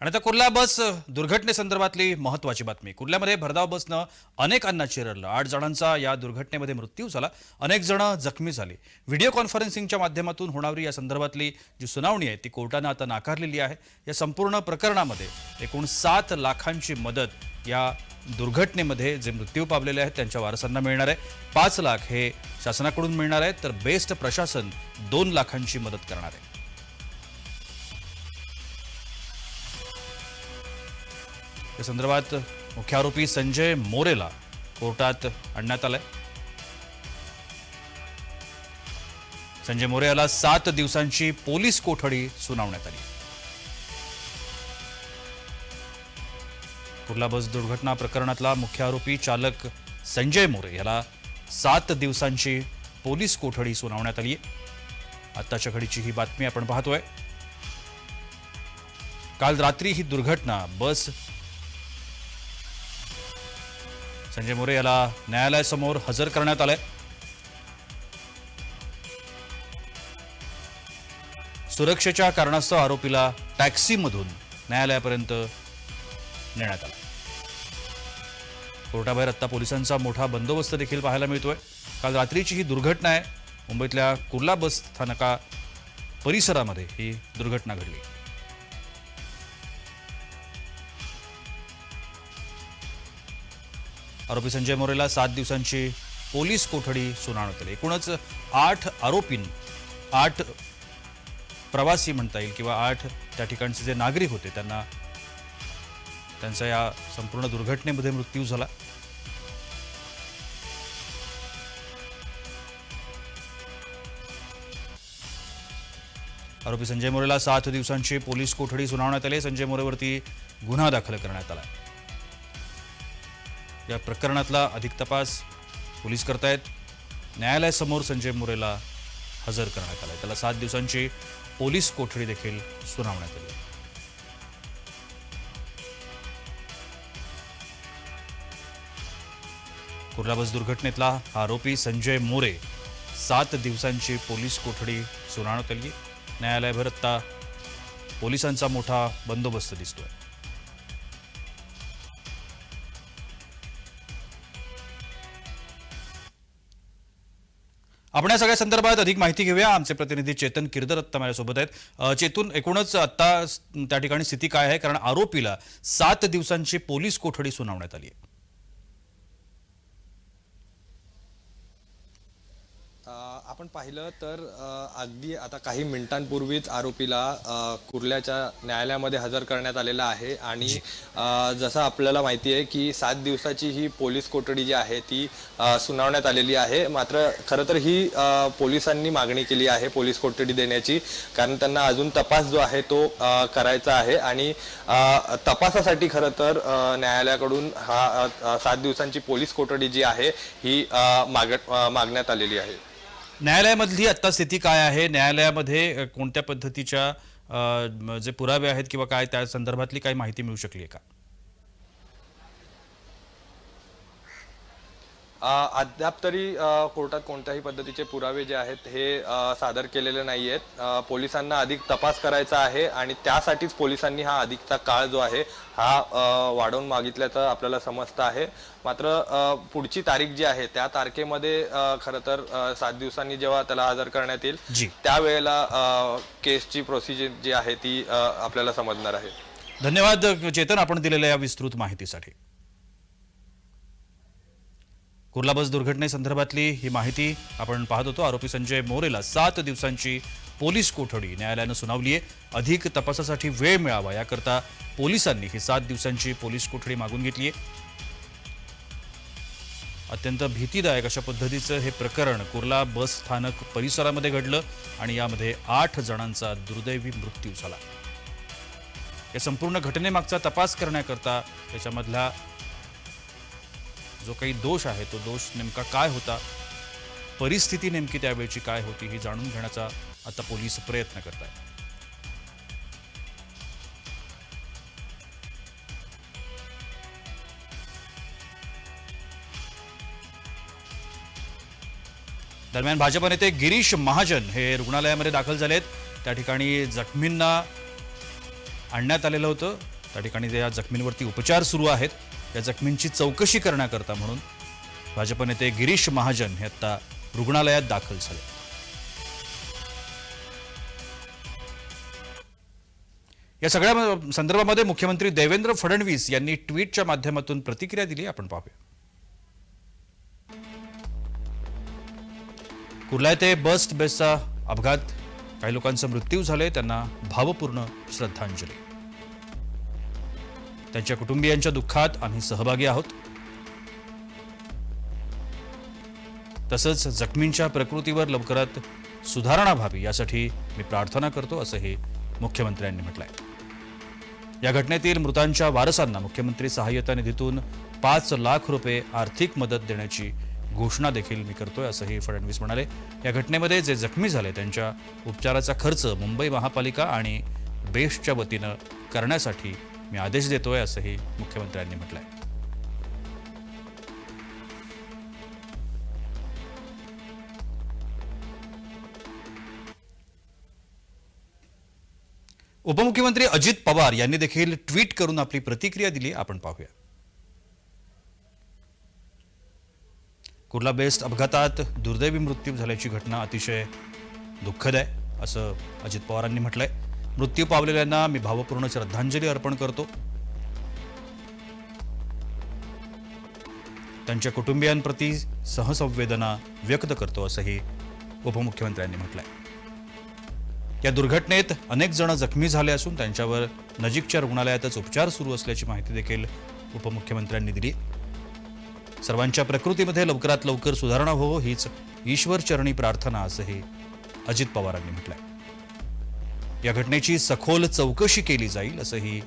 आणि आता कुर्ला बस दुर्घटनेसंदर्भातली महत्वाची बातमी. कुर्ल्यामध्ये भरधाव बसनं अनेकांना चिरडलं. आठ जणांचा या दुर्घटनेमध्ये मृत्यू झाला. अनेक जण जखमी झाले. व्हिडिओ कॉन्फरन्सिंगच्या माध्यमातून होणारी या संदर्भातली जी सुनावणी आहे ती कोर्टानं आता नाकारलेली आहे. या संपूर्ण प्रकरणामध्ये एकूण सात लाखांची मदत या दुर्घटनेमध्ये जे मृत्यू पावलेले आहेत त्यांच्या वारसांना मिळणार आहे. पाच लाख हे शासनाकडून मिळणार आहे तर बेस्ट प्रशासन दोन लाखांची मदत करणार आहे. या संदर्भात मुख्य आरोपी संजय मोरेला कोर्टात आणण्यात आलंय. संजय मोरे याला सात दिवसांची पोलीस कोठडी सुनावण्यात आली. कुर्ला बस दुर्घटना प्रकरणातला मुख्य आरोपी चालक संजय मोरे याला सात दिवसांची पोलीस कोठडी सुनावण्यात आली आहे आत्ताच्या घडीची ही बातमी आपण पाहतोय. काल रात्री ही दुर्घटना बस संजय मोरे याला न्यायालयासमोर हजर करण्यात आलंय. सुरक्षेच्या कारणास्तव आरोपीला टॅक्सीमधून न्यायालयापर्यंत नेण्यात आला कोर्टाबाहेर आत्ता पोलिसांचा मोठा बंदोबस्त देखील पाहायला मिळतोय. काल रात्रीची ही दुर्घटना आहे. मुंबईतल्या कुर्ला बस स्थानका परिसरामध्ये ही दुर्घटना घडली. आरोपी संजय मोरेला सात दिवसांची पोलीस कोठडी सुनावण्यात आली. एकूणच आठ आरोपीं आठ प्रवासी म्हणता येईल किंवा आठ त्या ठिकाणचे जे नागरिक होते त्यांना त्यांचा या संपूर्ण दुर्घटनेमध्ये मृत्यू झाला. आरोपी संजय मोरेला सात दिवसांची पोलीस कोठडी सुनावण्यात आली. संजय मोरेवरती गुन्हा दाखल करण्यात आला. या प्रकरणातला अधिक तपास पोलीस करतायत. न्यायालयासमोर संजय मोरेला हजर करण्यात आलाय. त्याला सात दिवसांची पोलीस कोठडी देखील सुनावण्यात आली. कुर्ला बस दुर्घटनेतला हा आरोपी संजय मोरे सात दिवसांची पोलीस कोठडी सुनावण्यात आली न्यायालयभर आत्ता पोलिसांचा मोठा बंदोबस्त दिसतोय. आपण या सगळ्या संदर्भात अधिक माहिती घेऊया. आमचे प्रतिनिधी चेतन किर्दर आत्ता माझ्यासोबत आहेत. चेतून एकूणच आता त्या ठिकाणी स्थिती काय आहे? कारण आरोपीला सात दिवसांची पोलीस कोठडी सुनावण्यात आली आहे. आपण पाहिलं तर अगदी आता काही मिनिटांपूर्वीच आरोपीला कुर्ल्याच्या न्यायालयामध्ये हजर करण्यात आलेला आहे आणि जसं आपल्याला माहिती आहे की सात दिवसाची ही पोलीस कोठडी जी आहे ती सुनावण्यात आलेली आहे. मात्र खरं तर ही पोलिसांनी मागणी केली आहे पोलीस कोठडी देण्याची कारण त्यांना अजून तपास जो आहे तो करायचा आहे आणि तपासासाठी खरं तर न्यायालयाकडून हा सात दिवसांची पोलीस कोठडी जी आहे ही माग मागण्यात आलेली आहे. न्यायालयामधली आत्ता स्थिती काय आहे? न्यायालयामध्ये कोणत्या पद्धतीच्या जे पुरावे आहेत किंवा काय त्या संदर्भातली काही माहिती मिळू शकली आहे का? अद्याप तरी कोर्टात कोणत्याही पद्धतीचे पुरावे जे आहेत हे सादर केलेले नाही आहेत पोलिसांना अधिक तपास करायचा आहे आणि त्यासाठीच पोलिसांनी हा अधिकचा काळ जो आहे हा वाढवून मागितल्याचं आपल्याला समजतं आहे. मात्र पुढची तारीख जी आहे त्या तारखेमध्ये खरं तर सात दिवसांनी जेव्हा त्याला हजर करण्यात येईल त्यावेळेला केसची प्रोसिजर जी आहे ती आपल्याला समजणार आहे. धन्यवाद चेतन आपण दिलेल्या या विस्तृत माहितीसाठी. कुर्ला बस दुर्घटनेसंदर्भातली ही माहिती आपण पाहत होतो. आरोपी संजय मोरेला सात दिवसांची पोलीस कोठडी न्यायालयानं सुनावली आहे. अधिक तपासासाठी वेळ मिळावा याकरता पोलिसांनी ही सात दिवसांची पोलीस कोठडी मागून घेतली आहे. अत्यंत भीतीदायक अशा पद्धतीचं हे प्रकरण कुर्ला बस स्थानक परिसरामध्ये घडलं आणि यामध्ये आठ जणांचा दुर्दैवी मृत्यू झाला. या संपूर्ण घटनेमागचा तपास करण्याकरता त्याच्यामधला जो काही दोष आहे तो दोष नेमका काय होता? परिस्थिती नेमकी त्यावेळची काय होती हे जाणून घेण्याचा आता पोलीस प्रयत्न करत आहेत दरम्यान भाजप नेते गिरीश महाजन हे रुग्णालयामध्ये दाखल झालेत. त्या ठिकाणी जखमींना आणण्यात आलेलं होतं. त्या ठिकाणी त्या जखमींवरती उपचार सुरू आहेत. या जखमींची चौकशी करण्याकरता म्हणून भाजप नेते गिरीश महाजन हे आता रुग्णालयात दाखल झाले. या सगळ्या संदर्भामध्ये मुख्यमंत्री देवेंद्र फडणवीस यांनी ट्विटच्या माध्यमातून प्रतिक्रिया दिली आपण पाहूया. कुर्ला येथे बस बेसचा अपघात. काही लोकांचा मृत्यू झाले त्यांना भावपूर्ण श्रद्धांजली. त्यांच्या कुटुंबियांच्या दुःखात आम्ही सहभागी आहोत. तसंच जखमींच्या प्रकृतीवर लवकरात सुधारणा व्हावी यासाठी मी प्रार्थना करतो असंही मुख्यमंत्र्यांनी म्हटलंय. या घटनेतील मृतांच्या वारसांना मुख्यमंत्री सहाय्यता निधीतून पाच लाख रुपये आर्थिक मदत देण्याची घोषणा देखील मी करतोय असंही फडणवीस म्हणाले. या घटनेमध्ये जे जखमी झाले त्यांच्या उपचाराचा खर्च मुंबई महापालिका आणि बेस्टच्या वतीनं करण्यासाठी मी आदेश देतोय असंही मुख्यमंत्र्यांनी म्हटलंय. उपमुख्यमंत्री अजित पवार यांनी देखील ट्विट करून आपली प्रतिक्रिया दिली आपण पाहूया. कुर्ला बेस्ट अपघातात दुर्दैवी मृत्यू झाल्याची घटना अतिशय दुःखद आहे असं अजित पवारांनी म्हटलंय. मृत्यू पावलेल्यांना मी भावपूर्ण श्रद्धांजली अर्पण करतो. त्यांच्या कुटुंबियांप्रती सहसंवेदना व्यक्त करतो असंही उपमुख्यमंत्र्यांनी म्हटलंय. या दुर्घटनेत अनेक जण जखमी झाले असून त्यांच्यावर नजीकच्या रुग्णालयातच उपचार सुरू असल्याची माहिती देखील उपमुख्यमंत्र्यांनी दिली. सर्वांच्या प्रकृतीमध्ये लवकरात लवकर सुधारणा हो हीच ईश्वर चरणी प्रार्थना असंही अजित पवारांनी म्हटलंय. या घटनेची सखोल चौकशी केली जाईल असंही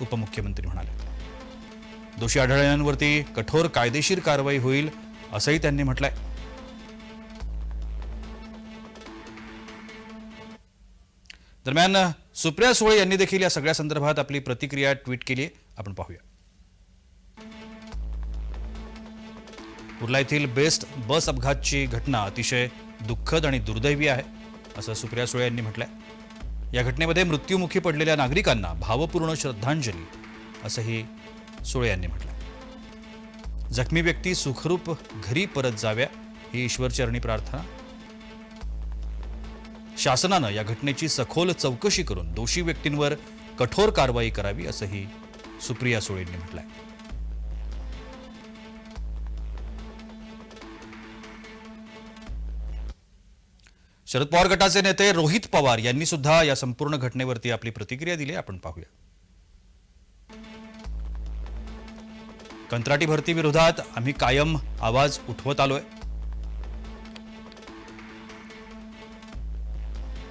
उपमुख्यमंत्री म्हणाले. दोषी आढळल्यांवरती कठोर कायदेशीर कारवाई होईल असंही त्यांनी म्हटलंय. दरम्यान सुप्रिया सुळे यांनी देखील या सगळ्या संदर्भात आपली प्रतिक्रिया ट्विट केली आहे. आपण पाहूया. कुर्ला येथील बेस्ट बस अपघातची घटना अतिशय दुःखद आणि दुर्दैवी आहे. असं सुप्रिया सुळे यांनी म्हटलंय. या घटनेमध्ये मृत्युमुखी पडलेल्या नागरिकांना भावपूर्ण श्रद्धांजली असंही सुळे यांनी म्हटलं जखमी व्यक्ती सुखरूप घरी परत जाव्या ही ईश्वरचरणी प्रार्थना. शासनानं या घटनेची सखोल चौकशी करून दोषी व्यक्तींवर कठोर कारवाई करावी असंही सुप्रिया सुळेंनी म्हटलंय. शरद पवार गटाचे नेते रोहित पवार यांनी सुद्धा या संपूर्ण घटनेवरती आपली प्रतिक्रिया दिली आपण पाहूया. कंत्राटी भरती विरोधात आम्ही कायम आवाज उठवत आलोय.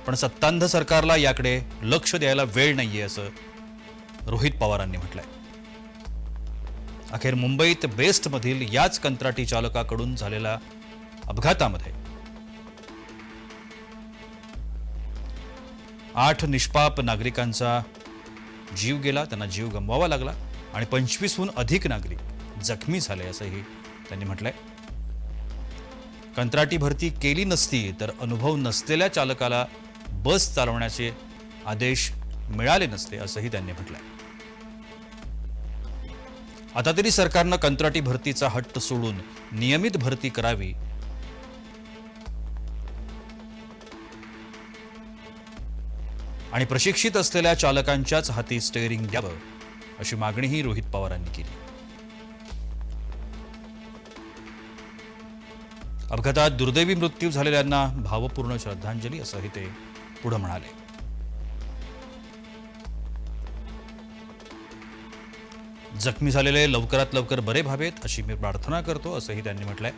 पण सत्तांध सरकारला याकडे लक्ष द्यायला वेळ नाहीये असं रोहित पवारांनी म्हटलंय. अखेर मुंबईत बेस्टमधील याच कंत्राटी चालकाकडून झालेल्या अपघातामध्ये आठ निष्पाप नागरिकांचा जीव गेला त्यांना जीव गमवावा लागला आणि पंचवीसहून अधिक नागरिक जखमी झाले असंही त्यांनी म्हटलंय. कंत्राटी भरती केली नसती तर अनुभव नसलेल्या चालकाला बस चालवण्याचे आदेश मिळाले नसते असंही त्यांनी म्हटलंय. आता तरी सरकारनं कंत्राटी भरतीचा हट्ट सोडून नियमित भरती करावी आणि प्रशिक्षित असलेल्या चालकांच्याच हाती स्टेअरिंग द्यावं अशी मागणीही रोहित पवारांनी केली. अपघातात दुर्दैवी मृत्यू झालेल्यांना भावपूर्ण श्रद्धांजली असंही ते पुढं म्हणाले. जखमी झालेले लवकरात लवकर बरे व्हावेत अशी मी प्रार्थना करतो असंही त्यांनी म्हटलंय.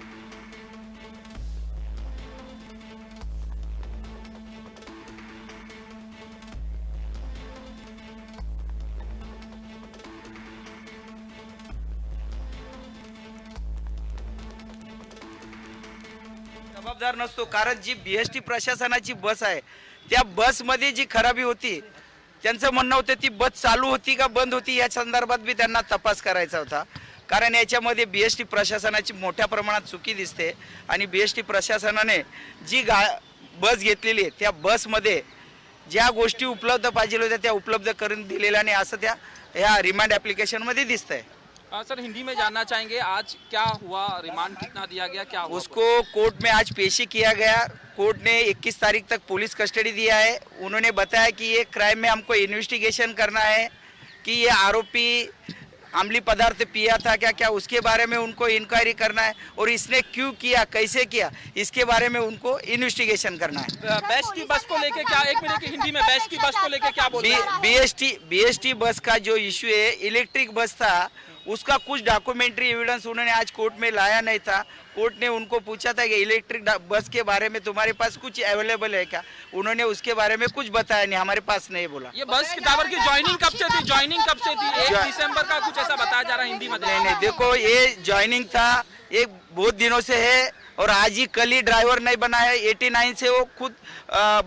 नसतो कारण जी बी एस टी प्रशासनाची बस आहे त्या बसमध्ये जी खराबी होती त्यांचं म्हणणं होतं ती बस चालू होती का बंद होती या संदर्भात बी त्यांना तपास करायचा होता. कारण याच्यामध्ये बी एस टी प्रशासनाची मोठ्या प्रमाणात चुकी दिसते आणि बी एस टी प्रशासनाने जी गा बस घेतलेली आहे त्या बसमध्ये ज्या गोष्टी उपलब्ध पाहिजे होत्या त्या उपलब्ध करून दिलेल्या नाही असं त्या ह्या रिमांड ॲप्लिकेशनमध्ये दिसतं आहे आ, सर हिंदी में जानना चाहेंगे आज क्या हुआ? रिमांड कितना दिया गया? क्या हुआ? उसको कोर्ट में आज पेशी किया गया। कोर्ट ने 21 तारीख तक पुलिस कस्टडी दिया है। उन्होंने बताया कि ये क्राइम में हमको इन्वेस्टिगेशन करना है कि ये आरोपी अमली पदार्थ पिया था क्या क्या उसके बारे में उनको इंक्वायरी करना है और इसने क्यों किया कैसे किया इसके बारे में उनको इन्वेस्टिगेशन करना है। बेस्ट की बस को लेके क्या एक मिनट की हिंदी में बेस्ट की बस को लेके क्या बोल बी एस टी बस का जो इश्यू है इलेक्ट्रिक बस था उसका कुछ डॉक्यूमेंट्री एविडेंस उन्होंने आज कोर्ट में लाया नहीं था। कोर्ट ने उनको पूछा था कि इलेक्ट्रिक बस के बारे में तुम्हारे पास कुछ अवेलेबल है क्या? उन्होंने उसके बारे में कुछ बताया नहीं हमारे पास नहीं बोला। ये बस की टावर की ज्वाइनिंग कब से थी? ज्वाइनिंग कब से थी? एक दिसंबर का कुछ ऐसा बताया जा रहा है हिंदी में? नहीं नहीं देखो ये ज्वाइनिंग था ये बहुत दिनों से है और आज ही कल ही ड्राइवर नहीं बना है। 89 से वो खुद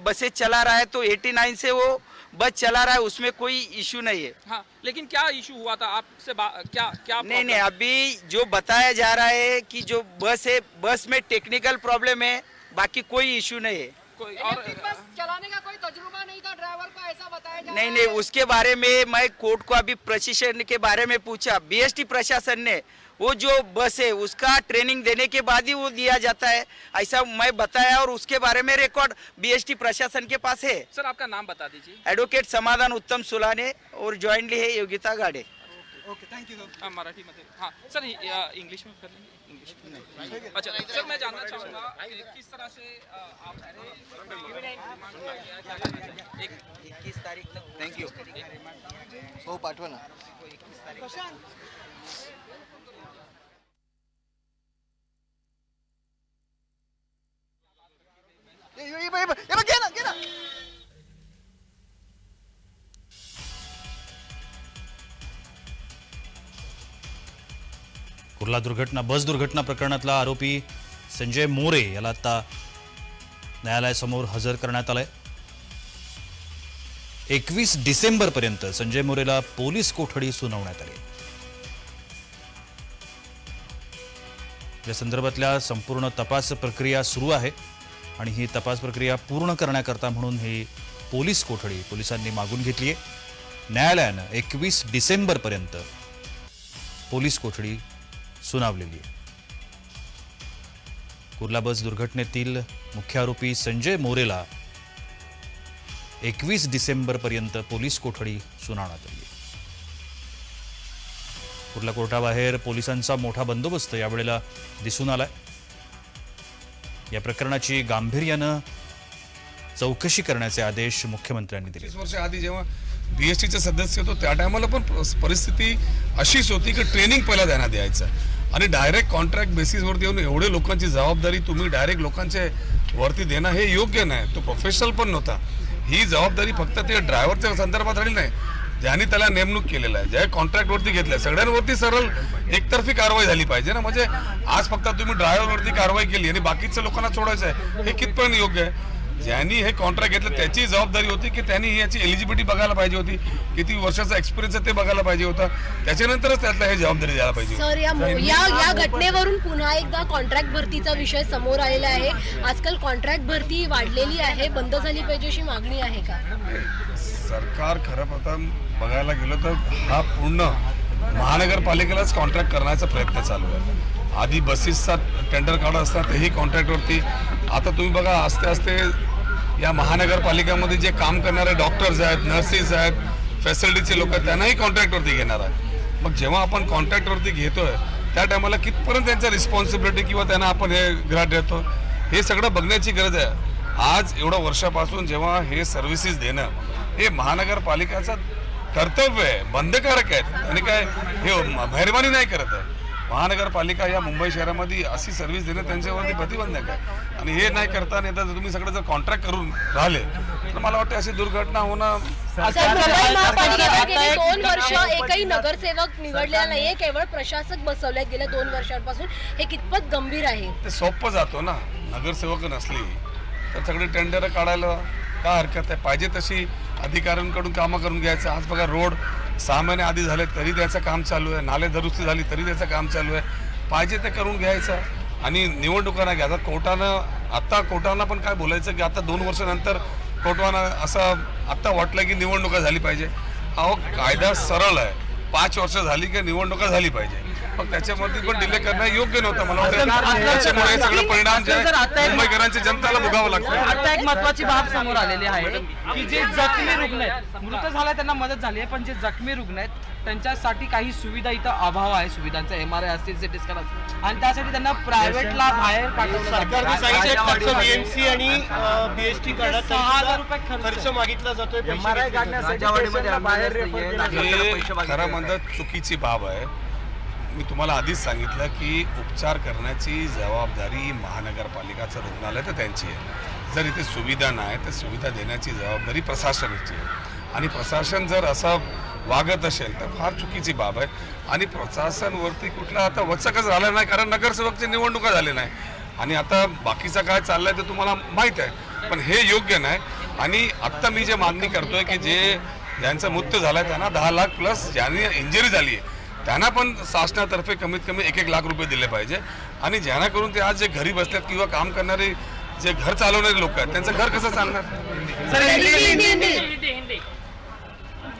बसें चला रहा है तो 89 से वो बस चला रहा है उसमें कोई इशू नहीं है हाँ लेकिन क्या इशू हुआ था आपसे क्या क्या नहीं? नहीं अभी जो बताया जा रहा है कि जो बस है बस में टेक्निकल प्रॉब्लम है बाकी कोई इशू नहीं है कोई और बस चलाने का कोई तजुर्बा नहीं था ड्राइवर को ऐसा बताया जा नहीं नहीं। उसके बारे में मैं कोर्ट को अभी प्रशिक्षण के बारे में पूछा बीएसटी प्रशासन ने वो जो बस है उसका ट्रेनिंग देने के बाद ही वो दिया जाता है। ऐसा मैं बताया और उसके बारे में रिकॉर्ड बीएसटी प्रशासन के पास है। सर आपका नाम बता दीजिए। एडवोकेट समाधान उत्तम सुलाने और ज्वाइंटली है योगिता गाडे। हाँ मराठी में हाँ सर हि- या, इंग्लिश में कर लेंगे। इंग्लिश में अच्छा सर मैं जानना चाहूँगा किस तरह से आप रिमांड किया गया, क्या कहना चाहेंगे? एक इक्कीस तारीख तक. थैंक यू हो पाठवा घे घे ना. कुर्ला दुर्घटना बस दुर्घटना प्रकरणातला आरोपी संजय मोरे याला आता न्यायालयासमोर हजर करण्यात आलंय. एकवीस डिसेंबरपर्यंत संजय मोरेला पोलीस कोठडी सुनावण्यात आली. या संदर्भातल्या संपूर्ण तपास प्रक्रिया सुरू आहे आणि ही तपास प्रक्रिया पूर्ण करण्याकरता म्हणून ही पोलीस कोठडी पोलिसांनी मागून घेतली आहे. न्यायालयानं एकवीस डिसेंबरपर्यंत पोलीस कोठडी सुनावलेली आहे. कुर्ला बस दुर्घटनेतील मुख्य आरोपी संजय मोरेला एकवीस डिसेंबरपर्यंत पोलीस कोठडी सुनावण्यात आली. कुर्ला कोर्टाबाहेर पोलिसांचा मोठा बंदोबस्त यावेळेला दिसून आलाय. या प्रकरणाची गांभीर्यानं चौकशी करण्याचे आदेश मुख्यमंत्र्यांनी दिले. वर्ष आधी जेव्हा बीएसटीचे सदस्य होतो त्या टायमाला पण परिस्थिती अशीच होती की ट्रेनिंग पहिला त्यांना द्यायचं. आणि डायरेक्ट कॉन्ट्रॅक्ट बेसिसवरती येऊन एवढे लोकांची जबाबदारी तुम्ही डायरेक्ट लोकांच्या वरती देणं हे योग्य नाही. तो प्रोफेशनल पण नव्हता. ही जबाबदारी फक्त ते ड्रायव्हरच्या संदर्भात राहिली नाही. ज्यांनी त्याला नेमणूक केलेलं आहे. ज्या कॉन्ट्रॅक्टवरती घेतल्या. सगळ्यांवरती सरळ एकतर्फी कारवाई झाली पाहिजे ना. म्हणजे आज फक्त तुम्ही ड्रायव्हरवरती कारवाई केली आणि बाकीच्या लोकांना सोडायचं आहे हे कितपर्यंत योग्य आहे? ज्यांनी हे कॉन्ट्रॅक्ट घेतलं त्याची जबाबदारी होती की त्यांनी याची एलिजिबिलिटी बघायला पाहिजे होती किती वर्षाचा एक्सपिरियन्स आहे ते बघायला पाहिजे होता. त्याच्यानंतरच त्यातला हे जबाबदारी द्यायला पाहिजे. सर या या या घटनेवरून पुन्हा एकदा कॉन्ट्रॅक्ट भरतीचा विषय समोर आलेला आहे. आजकाल कॉन्ट्रॅक्ट भरती वाढलेली आहे. बंद झाली पाहिजे अशी मागणी आहे का? सरकार खरं प्रथम बघायला गेलो तर हा पूर्ण महानगरपालिकेलाच कॉन्ट्रॅक्ट करण्याचा प्रयत्न चालू आहे. आधी बसेसचा टेंडर काढत असतात तेही कॉन्ट्रॅक्टवरती आता तुम्ही बघा आस्ते आस्ते या महानगरपालिकामध्ये जे काम करणारे डॉक्टर्स आहेत नर्सेस आहेत फॅसिलिटीचे लोक आहेत त्यांनाही कॉन्ट्रॅक्टवरती घेणार आहे मग जेव्हा आपण कॉन्ट्रॅक्टवरती घेतोय त्या टायमाला कितपर्यंत त्यांचा रिस्पॉन्सिबिलिटी किंवा त्यांना आपण हे ग्राह्य देतो? हे सगळं बघण्याची गरज आहे. आज एवढ्या वर्षापासून जेव्हा हे सर्व्हिसेस देणं हे महानगरपालिकाचं कर्तव्य आहे बंधकारक आहेत आणि काय हे मेहरबानी नाही करत आहे. महानगरपालिका या मुंबई शहरामध्ये अशी सर्व्हिस देणं त्यांच्यावरती प्रतिबंधक आहे. आणि हे नाही करता नाही तर तुम्ही सगळं जर कॉन्ट्रॅक्ट करून राहिले तर मला वाटतं अशी दुर्घटना होणं दोन वर्ष एकही नगरसेवक निवडलेला नाहीये केवळ प्रशासक बसवल्यात गेल्या दोन वर्षांपासून हे कितपत गंभीर आहे? ते सोपं जातो ना. नगरसेवक नसली तर सगळे टेंडर काढायला काय हरकत आहे? पाहिजे तशी अधिकाऱ्यांकडून कामं करून घ्यायचं. आज बघा रोड सहा महिने आधी झाले तरी त्याचं काम चालू आहे. नाले दुरुस्ती झाली तरी त्याचं काम चालू आहे. पाहिजे ते करून घ्यायचं. आणि निवडणुकांना घ्यायचा. कोर्टानं आता कोर्टानं पण काय बोलायचं की आता दोन वर्षानंतर कोर्टवानं असं आत्ता वाटलं की निवडणुका झाली पाहिजे. अहो कायदा सरळ आहे. पाच वर्ष झाली की निवडणुका झाली पाहिजे. मग त्याच्यामध्ये पण डिले करणं योग्य नव्हतं मला वाटतं. त्याच्यामुळे सगळं परिणाम जे आहे, मुंबईकरांच्या जनताला भोगावं लागतं. आता एक महत्वाची बाब समोर आलेली आहे की जे जखमी रुग्ण आहेत मृत झाला त्यांना मदत झाली आहे पण जे जखमी रुग्ण आहेत त्यांच्यासाठी काही सुविधा इथं अभाव आहे. सुविधांचा एम आर आय असतील सिटी स्कॅन असतील. आणि त्यासाठी त्यांना प्रायव्हेटला बाहेर सरकारने सांगितलं खर्च पाठवलं बीएमसी आणि बीएसटी सहा हजार रुपये खर्च. मागितला जातोय हे खरं म्हणतात चुकीची बाब आहे. मी तुम्हाला आधीच सांगितलं की उपचार करण्याची जबाबदारी महानगरपालिकाचं रुग्णालय तर त्यांची आहे. जर इथे सुविधा नाही तर सुविधा देण्याची जबाबदारी प्रशासनाची आहे. आणि प्रशासन जर असं वागत असेल तर फार चुकीची बाब आहे. आणि प्रशासनवरती कुठला आता वचकच झालं नाही कारण नगरसेवकची निवडणुका झाले नाही. आणि आता बाकीचं काय चाललंय ते तुम्हाला माहीत आहे पण हे योग्य नाही. आणि आत्ता मी जे मागणी करतोय की जे ज्यांचा मृत्यू झालाय त्यांना दहा लाख प्लस ज्यांनी इंजुरी झाली आहे त्यांना पण शासनातर्फे कमीत कमी एक एक लाख रुपये दिले पाहिजे. आणि ते आज जे घरी बसतात किंवा काम करणारे जे घर चालवणारे लोक आहेत त्यांचं घर कसं चालणार?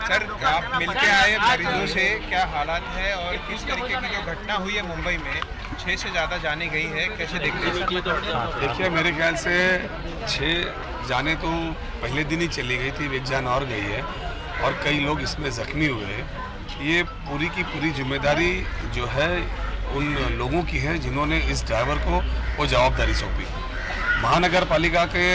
सर आप मिलके आए मरीजों से? क्या हालात है और किस तरीके की जो घटना हुई है मुंबई में? छः से ज़्यादा जाने गई है कैसे देखते हैं? देखिए मेरे ख्याल से छः जाने तो पहले दिन ही चली गई थी एक जान और गई है। और कई लोग इसमें ज़ख्मी हुए हैं। ये पूरी की पूरी ज़िम्मेदारी जो है उन लोगों की है जिन्होंने इस ड्राइवर को वो जवाबदारी सौंपी। महानगर पालिका के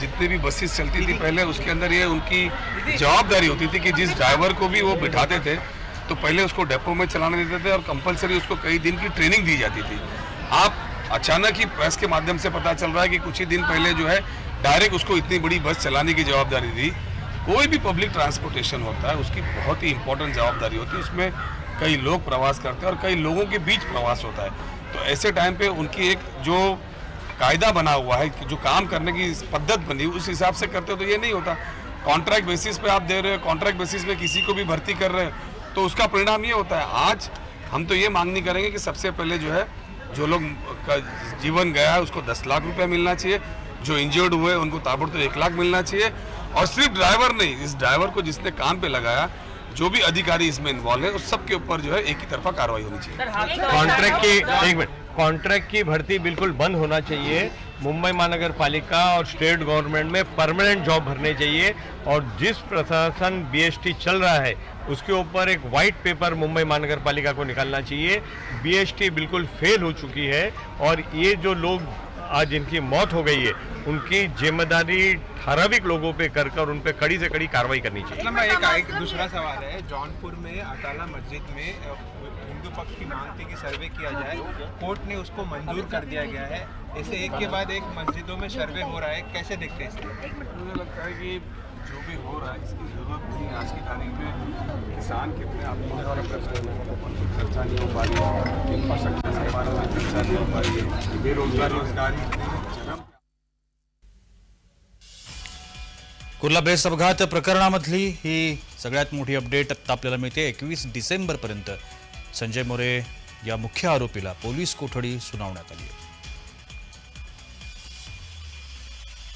जितनी भी बसेस चलती थी पहले उसके अंदर ये उनकी जवाबदारी होती थी कि जिस ड्राइवर को भी वो बिठाते थे तो पहले उसको डेपो में चलाने देते थे और कंपलसरी उसको कई दिन की ट्रेनिंग दी जाती थी। आप अचानक ही प्रेस के माध्यम से पता चल रहा है कि कुछ ही दिन पहले जो है डायरेक्ट उसको इतनी बड़ी बस चलाने की जवाबदारी दी। कोई भी पब्लिक ट्रांसपोर्टेशन होता है, उसकी बहुत ही इंपॉर्टेंट जवाबदारी होती है। उसमें कई लोग प्रवास करते हैं और कई लोगों के बीच प्रवास होता है। तो ऐसे टाइम पे उनकी एक जो कायदा बना हुआ है जो काम करने की पद्धत बनी उस हिसाब से करते हो तो ये नहीं होता। कॉन्ट्रैक्ट बेसिस पे आप दे रहे हो कॉन्ट्रैक्ट बेसिस पे किसी को भी भर्ती कर रहे हो तो उसका परिणाम ये होता है। आज हम तो ये मांग नहीं करेंगे कि सबसे पहले जो है, जो लोग का जीवन गया है, उसको दस लाख रुपया मिलना चाहिए। जो इंजर्ड हुए उनको ताबड़तोड़ एक लाख मिलना चाहिए। और सिर्फ़ ड्राइवर नहीं इस ड्राइवर को जिसने काम पे लगाया जो भी अधिकारी इसमें इन्वॉल्व है उस सब के ऊपर जो है एक ही तरफा कार्रवाई होनी चाहिए। कॉन्ट्रैक्ट की एक मिनट कॉन्ट्रैक्ट की भर्ती बिल्कुल बंद होना चाहिए। मुंबई महानगर पालिका और स्टेट गवर्नमेंट में परमानेंट जॉब भरने चाहिए। और जिस प्रशासन बीएसटी चल रहा है उसके ऊपर एक वाइट पेपर मुंबई महानगर पालिका को निकालना चाहिए। बीएसटी बिल्कुल फेल हो चुकी है। और ये जो लोग आज इनकी मौत हो गई है। उनकी ज़िम्मेदारी ठराविक लोगों पे कर कर उन पे कड़ी से कड़ी कार्रवाई करनी चाहिए। मतलब एक एक दूसरा सवाल है जौनपुर में अटाला मस्जिद में हिंदू पक्ष की मांग थी कि सर्वे किया जाए। कोर्ट ने उसको मंजूर कर दिया गया है। ऐसे एक के बाद एक मस्जिदों में सर्वे हो रहा है। कैसे देखते हैं मुझे लगता है कि जो भी हो रहा है इसकी जरूरत नहीं आज की तारीख में किसान कितने आत्महत्या कर रहे हैं। उनको चर्चा नहीं हो पा रही है। इंफ्रास्ट्रक्चर के बारे में चर्चा नहीं हो पा रही है। बेरोजगार रोजगारी कुर्ला बेस अपघात प्रकरणामधली ही सगळ्यात मोठी अपडेट आत्ता आपल्याला मिळते. एकवीस डिसेंबरपर्यंत संजय मोरे या मुख्य आरोपीला पोलीस कोठडी सुनावण्यात आली आहे.